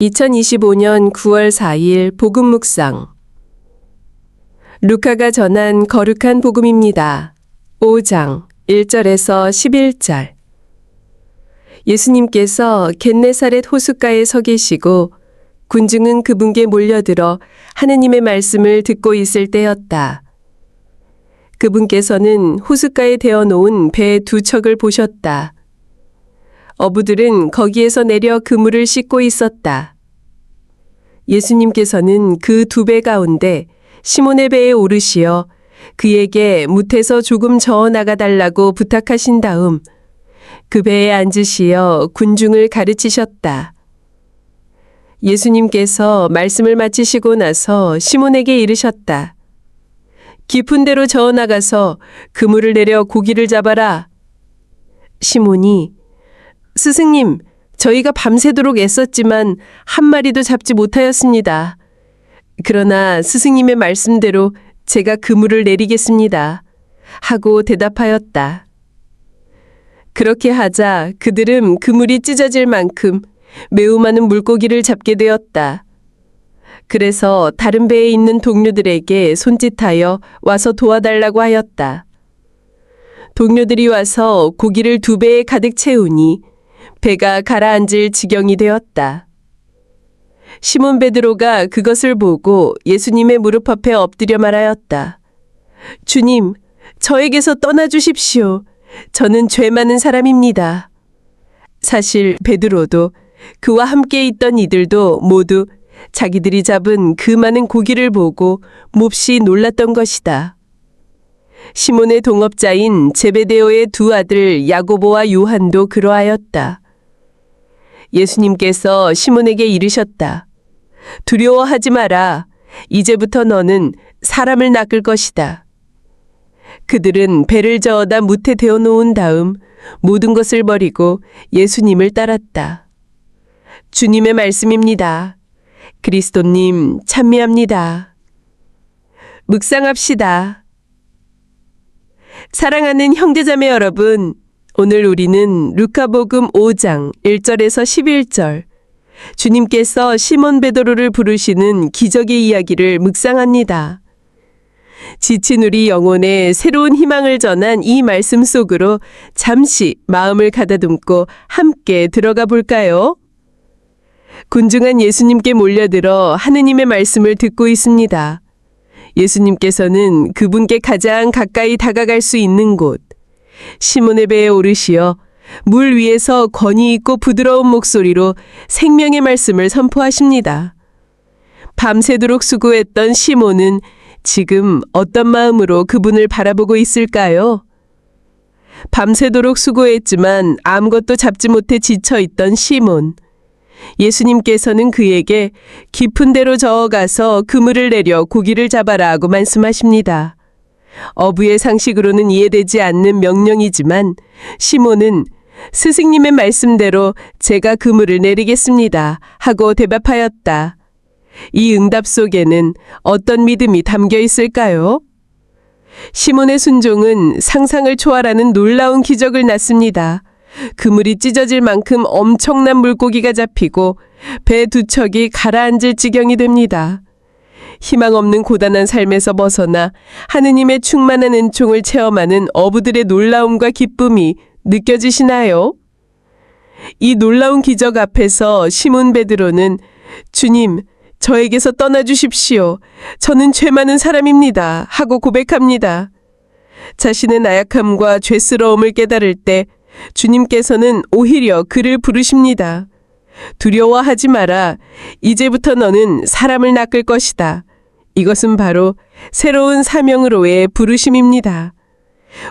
2025년 9월 4일 복음 묵상 루카가 전한 거룩한 복음입니다. 5장 1절에서 11절 예수님께서 겟네사렛 호숫가에 서 계시고 군중은 그분께 몰려들어 하느님의 말씀을 듣고 있을 때였다. 그분께서는 호숫가에 대어 놓은 배 두 척을 보셨다. 어부들은 거기에서 내려 그물을 씻고 있었다. 예수님께서는 그 두 배 가운데 시몬의 배에 오르시어 그에게 무태서 조금 저어 나가 달라고 부탁하신 다음 그 배에 앉으시어 군중을 가르치셨다. 예수님께서 말씀을 마치시고 나서 시몬에게 이르셨다. 깊은 데로 저어 나가서 그물을 내려 고기를 잡아라. 시몬이 스승님, 저희가 밤새도록 애썼지만 한 마리도 잡지 못하였습니다. 그러나 스승님의 말씀대로 제가 그물을 내리겠습니다. 하고 대답하였다. 그렇게 하자 그들은 그물이 찢어질 만큼 매우 많은 물고기를 잡게 되었다. 그래서 다른 배에 있는 동료들에게 손짓하여 와서 도와달라고 하였다. 동료들이 와서 고기를 두 배에 가득 채우니 배가 가라앉을 지경이 되었다. 시몬 베드로가 그것을 보고 예수님의 무릎 앞에 엎드려 말하였다. 주님, 저에게서 떠나 주십시오. 저는 죄 많은 사람입니다. 사실 베드로도 그와 함께 있던 이들도 모두 자기들이 잡은 그 많은 고기를 보고 몹시 놀랐던 것이다. 시몬의 동업자인 제베데오의 두 아들 야고보와 요한도 그러하였다. 예수님께서 시몬에게 이르셨다. 두려워하지 마라. 이제부터 너는 사람을 낚을 것이다. 그들은 배를 저어다 무태 대어 놓은 다음 모든 것을 버리고 예수님을 따랐다. 주님의 말씀입니다. 그리스도님 찬미합니다. 묵상합시다. 사랑하는 형제자매 여러분, 오늘 우리는 루카복음 5장 1절에서 11절 주님께서 시몬 베드로를 부르시는 기적의 이야기를 묵상합니다. 지친 우리 영혼에 새로운 희망을 전한 이 말씀 속으로 잠시 마음을 가다듬고 함께 들어가 볼까요? 군중한 예수님께 몰려들어 하느님의 말씀을 듣고 있습니다. 예수님께서는 그분께 가장 가까이 다가갈 수 있는 곳, 시몬의 배에 오르시어 물 위에서 권위 있고 부드러운 목소리로 생명의 말씀을 선포하십니다. 밤새도록 수고했던 시몬은 지금 어떤 마음으로 그분을 바라보고 있을까요? 밤새도록 수고했지만 아무것도 잡지 못해 지쳐 있던 시몬. 예수님께서는 그에게 깊은 데로 저어가서 그물을 내려 고기를 잡아라 하고 말씀하십니다. 어부의 상식으로는 이해되지 않는 명령이지만 시몬은 스승님의 말씀대로 제가 그물을 내리겠습니다 하고 대답하였다. 이 응답 속에는 어떤 믿음이 담겨 있을까요? 시몬의 순종은 상상을 초월하는 놀라운 기적을 낳습니다. 그물이 찢어질 만큼 엄청난 물고기가 잡히고 배 두 척이 가라앉을 지경이 됩니다. 희망 없는 고단한 삶에서 벗어나 하느님의 충만한 은총을 체험하는 어부들의 놀라움과 기쁨이 느껴지시나요? 이 놀라운 기적 앞에서 시몬 베드로는 주님, 저에게서 떠나 주십시오. 저는 죄 많은 사람입니다. 하고 고백합니다. 자신의 나약함과 죄스러움을 깨달을 때 주님께서는 오히려 그를 부르십니다. 두려워하지 마라. 이제부터 너는 사람을 낚을 것이다. 이것은 바로 새로운 사명으로의 부르심입니다.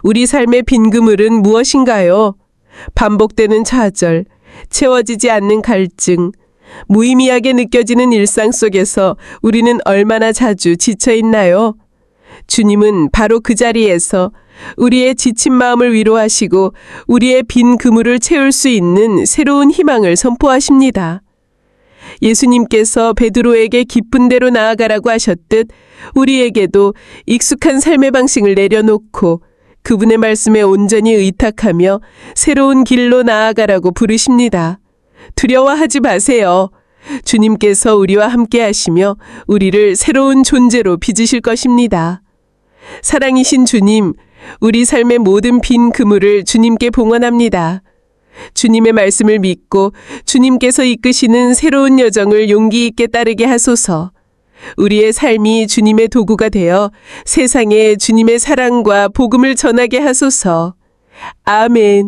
우리 삶의 빈 그물은 무엇인가요? 반복되는 좌절, 채워지지 않는 갈증, 무의미하게 느껴지는 일상 속에서 우리는 얼마나 자주 지쳐 있나요? 주님은 바로 그 자리에서 우리의 지친 마음을 위로하시고 우리의 빈 그물을 채울 수 있는 새로운 희망을 선포하십니다. 예수님께서 베드로에게 기쁜 대로 나아가라고 하셨듯 우리에게도 익숙한 삶의 방식을 내려놓고 그분의 말씀에 온전히 의탁하며 새로운 길로 나아가라고 부르십니다. 두려워하지 마세요. 주님께서 우리와 함께 하시며 우리를 새로운 존재로 빚으실 것입니다. 사랑이신 주님, 우리 삶의 모든 빈 그물을 주님께 봉헌합니다. 주님의 말씀을 믿고 주님께서 이끄시는 새로운 여정을 용기 있게 따르게 하소서. 우리의 삶이 주님의 도구가 되어 세상에 주님의 사랑과 복음을 전하게 하소서. 아멘.